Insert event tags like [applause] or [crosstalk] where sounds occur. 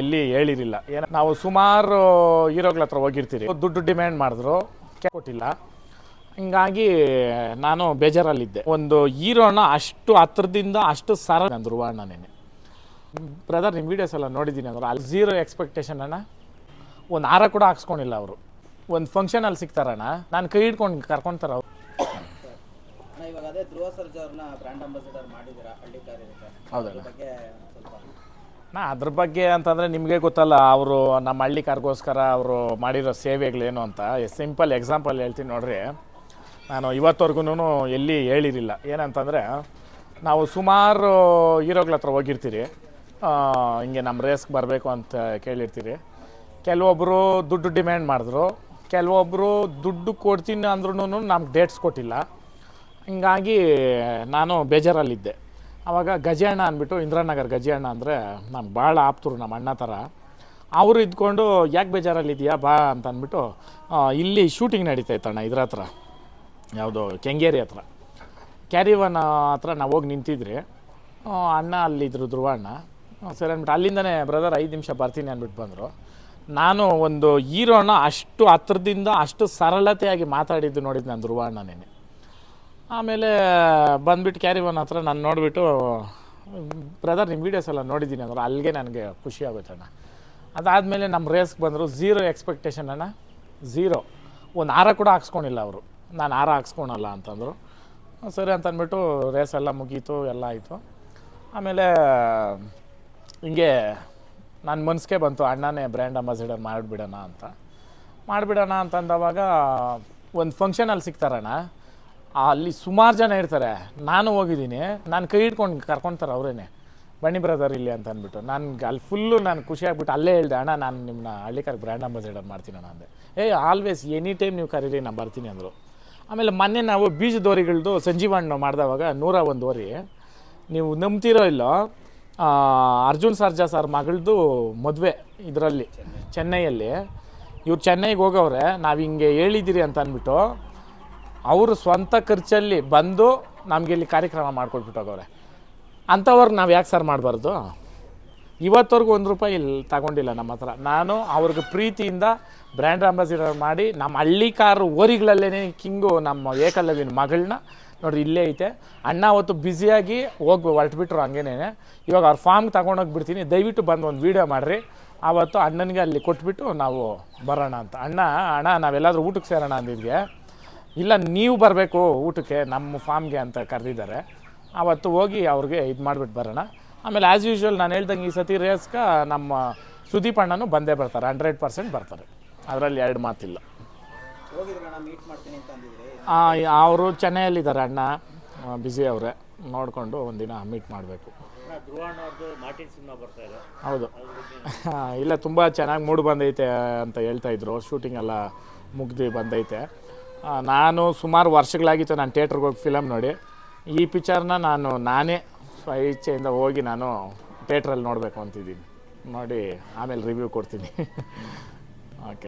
ಎಲ್ಲಿ ಹೇಳಿರಲಿಲ್ಲ. ಏನ ನಾವು ಸುಮಾರು ಹೀರೋಗಳ ಹತ್ರ ಹೋಗಿರ್ತೀರಿ. ದುಡ್ಡು ಡಿಮ್ಯಾಂಡ್ ಮಾಡಿದ್ರು. ಕೇಳ್ಕೊಟ್ಟಿಲ್ಲ ಕೊಟ್ಟಿಲ್ಲ. ಹಿಂಗಾಗಿ ನಾನು ಬೇಜಾರಲ್ಲಿದ್ದೆ. ಒಂದು ಹೀರೋನ ಅಷ್ಟು ಹತ್ರದಿಂದ ಅಷ್ಟು ಸರ ನಾನು ಧ್ರುವಣ್ಣ ನೆನೆ. ಬ್ರದರ್ ನಿಮ್ಮ ವೀಡಿಯೋಸ್ ಎಲ್ಲ ನೋಡಿದ್ದೀನಿ ಅಂದ್ರೆ ಅಲ್ಲಿ ಝೀರೋ ಎಕ್ಸ್ಪೆಕ್ಟೇಷನ್ ಅಣ್ಣ. ಒಂದು ಹಾರ ಕೂಡ ಹಾಕ್ಸ್ಕೊಂಡಿಲ್ಲ ಅವರು. ಒಂದು ಫಂಕ್ಷನಲ್ಲಿ ಸಿಗ್ತಾರಣ್ಣ. ನಾನು ಕೈ ಹಿಡ್ಕೊಂಡು ಕರ್ಕೊಂತಾರ ಅವ್ರು. ಅಣ್ಣ ನಾ ಅದ್ರ ಬಗ್ಗೆ ಅಂತಂದರೆ ನಿಮಗೆ ಗೊತ್ತಲ್ಲ, ಅವರು ನಮ್ಮ ಹಳ್ಳಿ ಕಾರ್ಗೋಸ್ಕರ ಅವರು ಮಾಡಿರೋ ಸೇವೆಗಳೇನು ಅಂತ. ಸಿಂಪಲ್ ಎಕ್ಸಾಂಪಲ್ ಹೇಳ್ತೀನಿ ನೋಡ್ರಿ. ನಾನು ಇವತ್ತವರೆಗೂ ಎಲ್ಲಿ ಹೇಳಿರಿಲ್ಲ ಏನಂತಂದರೆ, ನಾವು ಸುಮಾರು ಹೀರೋಗಳ ಹತ್ರ ಹೋಗಿರ್ತೀರಿ. ಹಿಂಗೆ ನಮ್ಮ ರೇಸ್ಗೆ ಬರಬೇಕು ಅಂತ ಕೇಳಿರ್ತೀರಿ. ಕೆಲವೊಬ್ಬರು ದುಡ್ಡು ಡಿಮ್ಯಾಂಡ್ ಮಾಡಿದ್ರು. ಕೆಲವೊಬ್ಬರು ದುಡ್ಡು ಕೊಡ್ತೀನಿ ಅಂದ್ರೂ ನಮ್ಗೆ ಡೇಟ್ಸ್ ಕೊಟ್ಟಿಲ್ಲ. ಹಿಂಗಾಗಿ ನಾನು ಬೇಜಾರಲ್ಲಿದ್ದೆ. ಆವಾಗ ಗಜಿ-ಅಣ್ಣ ಅಂದ್ಬಿಟ್ಟು ಇಂದ್ರಾನಗರ್ ಗಜಿ-ಅಣ್ಣ ಅಂದರೆ ನಾನು ಭಾಳ ಆಪ್ತರು ನಮ್ಮ ಅಣ್ಣ ಥರ ಅವರು ಇದ್ಕೊಂಡು, ಯಾಕೆ ಬೇಜಾರಲ್ಲಿದೆಯಾ ಬಾ ಅಂತ ಅಂದ್ಬಿಟ್ಟು ಇಲ್ಲಿ ಶೂಟಿಂಗ್ ನಡೀತೈತಣ್ಣ ಇದ್ರ ಹತ್ರ. ಯಾವುದು ಕೆಂಗೇರಿ ಹತ್ರ. ಕ್ಯಾರಿವನ್ ಹತ್ರ ನಾವು ಹೋಗಿ ನಿಂತಿದ್ರಿ. ಅಣ್ಣ ಅಲ್ಲಿದ್ದರು ಧ್ರುವ ಅಣ್ಣ. ಸರಿ ಅಂದ್ಬಿಟ್ಟು ಅಲ್ಲಿಂದನೇ, ಬ್ರದರ್, ಐದು ನಿಮಿಷ ಬರ್ತೀನಿ ಅಂದ್ಬಿಟ್ಟು ಬಂದರು. ನಾನು ಒಂದು ಹೀರೋನ ಅಷ್ಟು ಹತ್ರದಿಂದ ಅಷ್ಟು ಸರಳತೆಯಾಗಿ ಮಾತಾಡಿದ್ದು ನೋಡಿದ್ದು ನಾನು ಧ್ರುವ ಅಣ್ಣನೇನೆ ಆಮೇಲೆ ಬಂದ್ಬಿಟ್ಟು ಕ್ಯಾರಿ ಒನ್ ಹತ್ರ ನಾನು ನೋಡಿಬಿಟ್ಟು ಬ್ರದರ್ ನಿಮ್ಮ ವೀಡಿಯೋಸ್ ಎಲ್ಲ ನೋಡಿದ್ದೀನಿ ಅಂದ್ರೆ ಅಲ್ಲಿಗೆ ನನಗೆ ಖುಷಿ ಆಗುತ್ತೆ ಅಣ್ಣ. ಅದಾದಮೇಲೆ ನಮ್ಮ ರೇಸ್ಗೆ ಬಂದರು ಝೀರೋ ಎಕ್ಸ್ಪೆಕ್ಟೇಷನ್ ಅಣ್ಣ. ಝೀರೋ ಒಂದು ಹಾರ ಕೂಡ ಹಾಕ್ಸ್ಕೊಂಡಿಲ್ಲ ಅವರು. ನಾನು ಹಾರ ಹಾಕ್ಸ್ಕೊಳಲ್ಲ ಅಂತಂದರು. ಸರಿ ಅಂತ ಅಂದ್ಬಿಟ್ಟು ರೇಸ್ ಎಲ್ಲ ಮುಗೀತು, ಎಲ್ಲ ಆಯಿತು. ಆಮೇಲೆ ಹಿಂಗೆ ನನ್ನ ಮನಸ್ಸಿಗೆ ಬಂತು, ಅಣ್ಣನೇ ಬ್ರ್ಯಾಂಡ್ ಅಂಬಾಸಿಡರ್ ಮಾಡಿಬಿಡೋಣ ಅಂತ. ಮಾಡಿಬಿಡೋಣ ಅಂತಂದವಾಗ ಒಂದು ಫಂಕ್ಷನಲ್ಲಿ ಸಿಗ್ತಾರಣ್ಣ. ಅಲ್ಲಿ ಸುಮಾರು ಜನ ಇರ್ತಾರೆ. ನಾನು ಹೋಗಿದ್ದೀನಿ. ನಾನು ಕೈ ಹಿಡ್ಕೊಂಡು ಕರ್ಕೊತಾರೆ ಅವರೇನೆ. ಬನ್ನಿ ಬ್ರದರ್ ಇಲ್ಲಿ ಅಂತ ಅಂದ್ಬಿಟ್ಟು. ನನಗೆ ಅಲ್ಲಿ ಫುಲ್ಲು ನಾನು ಖುಷಿ ಆಗ್ಬಿಟ್ಟು ಅಲ್ಲೇ ಹೇಳ್ದೆ, ಅಣ್ಣ, ನಾನು ನಿಮ್ಮನ್ನ ಹಳ್ಳಿಕಾರ್ ಬ್ರ್ಯಾಂಡ್ ಅಂಬಾಸಿಡರ್ ಮಾಡ್ತೀನಿ ಅಣ್ಣ, ಅಂದೆ. ಏ ಆಲ್ವೇಸ್ ಎನಿ ಟೈಮ್ ನೀವು ಕರೀರಿ, ನಾನು ಬರ್ತೀನಿ, ಅಂದರು. ಆಮೇಲೆ ಮೊನ್ನೆ ನಾವು ಬೀಜದೋರಿಗಳದ್ದು ಸಂಜೀವಣ್ಣ ಮಾಡಿದವಾಗ ನೂರ ಒಂದು ಓರಿ. ನೀವು ನಂಬ್ತಿರೋ ಇಲ್ಲೋ ಅರ್ಜುನ್ ಸರ್ಜಾ ಸರ್ ಮಗಳದು ಮದುವೆ ಇದರಲ್ಲಿ, ಚೆನ್ನೈಯಲ್ಲಿ. ಇವ್ರು ಚೆನ್ನೈಗೆ ಹೋಗವ್ರೆ, ನಾವು ಹಿಂಗೆ ಹೇಳಿದ್ದೀರಿ ಅಂತ ಅಂದ್ಬಿಟ್ಟು ಅವರು ಸ್ವಂತ ಖರ್ಚಲ್ಲಿ ಬಂದು ನಮಗೆ ಇಲ್ಲಿ ಕಾರ್ಯಕ್ರಮ ಮಾಡ್ಕೊಟ್ಬಿಟ್ಟು ಹೋಗವ್ರೆ ಅಂಥವ್ರಿಗೆ ನಾವು ಯಾಕೆ ಸರ್ ಮಾಡಬಾರ್ದು? ಇವತ್ತವರೆಗೂ ಒಂದು ರೂಪಾಯಿ ಇಲ್ಲಿ ತಗೊಂಡಿಲ್ಲ ನಮ್ಮ ಹತ್ರ. ನಾನು ಅವ್ರಿಗೆ ಪ್ರೀತಿಯಿಂದ ಬ್ರ್ಯಾಂಡ್ ಅಂಬಾಸಿಡರ್ ಮಾಡಿ ನಮ್ಮ ಹಳ್ಳಿ ಕಾರು ಓರಿಗಳಲ್ಲೇ ಕಿಂಗು ನಮ್ಮ ಏಕಲವಿನ ಮಗಳನ್ನ ನೋಡ್ರಿ, ಇಲ್ಲೇ ಐತೆ. ಅಣ್ಣ ಅವತ್ತು ಬ್ಯುಸಿಯಾಗಿ ಹೋಗಿ ಹೊರಟ್ಬಿಟ್ರು ಹಂಗೇನೆ. ಇವಾಗ ಅವ್ರ ಫಾರ್ಮ್ ತಗೊಂಡೋಗಿ ಬಿಡ್ತೀನಿ ದಯವಿಟ್ಟು ಬಂದು ಒಂದು ವೀಡಿಯೋ ಮಾಡಿರಿ. ಆವತ್ತು ಅಣ್ಣನಿಗೆ ಅಲ್ಲಿ ಕೊಟ್ಬಿಟ್ಟು ನಾವು ಬರೋಣ ಅಂತ. ಅಣ್ಣ ಅಣ್ಣ, ನಾವೆಲ್ಲಾದರೂ ಊಟಕ್ಕೆ ಸೇರೋಣ ಅಂದಿದ್ಗೆ. ಇಲ್ಲ ನೀವು ಬರಬೇಕು ಊಟಕ್ಕೆ ನಮ್ಮ ಫಾರ್ಮ್ಗೆ ಅಂತ ಕರೆದಿದ್ದಾರೆ. ಆವತ್ತು ಹೋಗಿ ಅವ್ರಿಗೆ ಇದು ಮಾಡಿಬಿಟ್ಟು ಬರೋಣ. ಆಮೇಲೆ ಆ್ಯಸ್ ಯೂಶ್ವಲ್ ನಾನು ಹೇಳ್ದಂಗೆ ಈ ಸತಿ ರೇಸ್ಕ ನಮ್ಮ ಸುದೀಪ್ ಅಣ್ಣನೂ ಬಂದೇ ಬರ್ತಾರೆ ಹಂಡ್ರೆಡ್ ಪರ್ಸೆಂಟ್ ಬರ್ತಾರೆ. ಅದರಲ್ಲಿ ಎರಡು ಮಾತಿಲ್ಲ. ಅವರು ಚೆನ್ನೈಯಲ್ಲಿದ್ದಾರೆ ಅಣ್ಣ. ಬ್ಯುಸಿ ಅವರೇ. ನೋಡಿಕೊಂಡು ಒಂದಿನ ಮೀಟ್ ಮಾಡಬೇಕು. ಹೌದು. [laughs] ಇಲ್ಲ ತುಂಬ ಚೆನ್ನಾಗಿ ಮೂಡ್ ಬಂದೈತೆ ಅಂತ ಹೇಳ್ತಾ ಇದ್ರು. ಶೂಟಿಂಗ್ ಎಲ್ಲ ಮುಗ್ದು ಬಂದೈತೆ. ನಾನು ಸುಮಾರು ವರ್ಷಗಳಾಗಿತ್ತು ನಾನು ಥಿಯೇಟ್ರಿಗೆ ಹೋಗಿ ಫಿಲಮ್ ನೋಡಿ. ಈ ಪಿಕ್ಚರ್ನ ನಾನು, ನಾನೇ ಸ್ವಇಚ್ಛೆಯಿಂದ ಹೋಗಿ ನಾನು ಥಿಯೇಟ್ರಲ್ಲಿ ನೋಡಬೇಕು ಅಂತಿದ್ದೀನಿ. ನೋಡಿ, ಆಮೇಲೆ ರಿವ್ಯೂ ಕೊಡ್ತೀನಿ. [laughs] ಓಕೆ